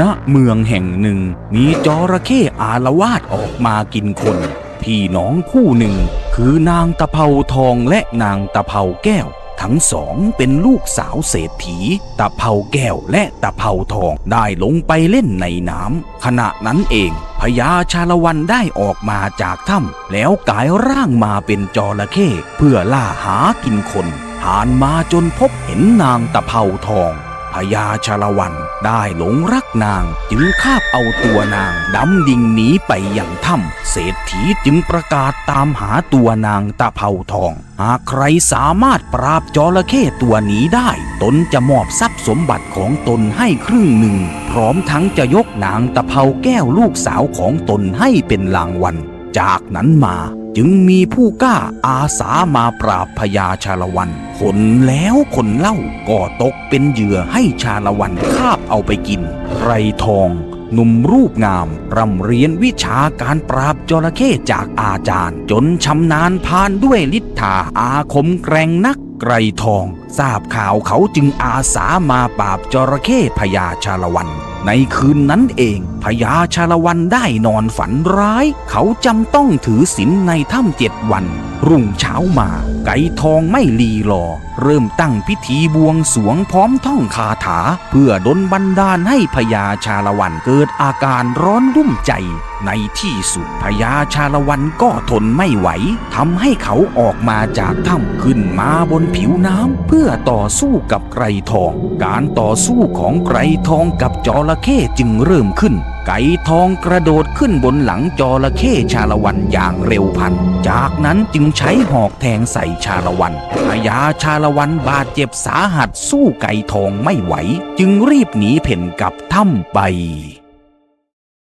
ณเมืองแห่งหนึ่ง มีจระเข้อาละวาดออกมากินคน พี่น้องคู่หนึ่ง คือนางตะเภาทองและนางตะเภาแก้ว ทั้งสองเป็นลูกสาวเศรษฐี ตะเภาแก้วและตะเภาทองได้ลงไปเล่นในน้ำขณะนั้นเองพญาชาละวันได้ออกมาจากถ้ำแล้วกลายร่างมาเป็นจระเข้เพื่อล่าหากินคนผ่านมาจนพบเห็นนางตะเภาทอง ญาชาละวันได้หลงรักนางจึงคาบเอาตัวนางดำดิ่งหนีไปอย่างถ้ำเศรษฐีจึงประกาศตามหาตัวนางตะเภาทอง หากใครสามารถปราบจระเข้ตัวนี้ได้ ตนจะมอบทรัพย์สมบัติของตนให้ครึ่งหนึ่ง พร้อมทั้งจะยกนางตะเภาแก้วลูกสาวของตนให้เป็นรางวัล จากนั้นมา จึงมีผู้กล้าอาสามาปราบพญาชาละวันคนแล้วคนเล่าก็ตกเป็นเหยื่อให้ชาละวันคาบเอาไปกิน ไรทอง หนุ่มรูปงามร่ำเรียนวิชาการปราบจระเข้จากอาจารย์ จนชำนาญพานด้วยฤทธาอาคมแกร่งนักไกรทอง ทราบข่าวเขาจึงอาสามาปราบจระเข้พญาชาละวัน ในคืนนั้นเองพญาชาละวันได้นอนฝันร้าย เขาจำต้องถือศีลในถ้ำเจ็ดวัน รุ่งเช้ามา ไก่ทองไม่ลีรอเริ่มตั้งพิธีบวงสวงพร้อมท่องคาถา เพื่อดลบันดาลให้พญาชาละวันเกิดอาการร้อนรุ่มใจ ในที่สุดพญาชาละวันก็ทนไม่ไหวทำให้เขาออกมาจากถ้ำขึ้นมาบนผิวน้ำเพื่อต่อสู้กับไกรทอง การต่อสู้ของไกรทองกับจระเข้จึงเริ่มขึ้นไก่ทองกระโดดขึ้นบนหลังจระเข้ชาละวันอย่างเร็วพัน จากนั้นจึงใช้หอกแทงใส่ชาละวันพญาชาละวันบาดเจ็บสาหัสสู้ไก่ทองไม่ไหว จึงรีบหนีเพ่นกลับถ้ำไป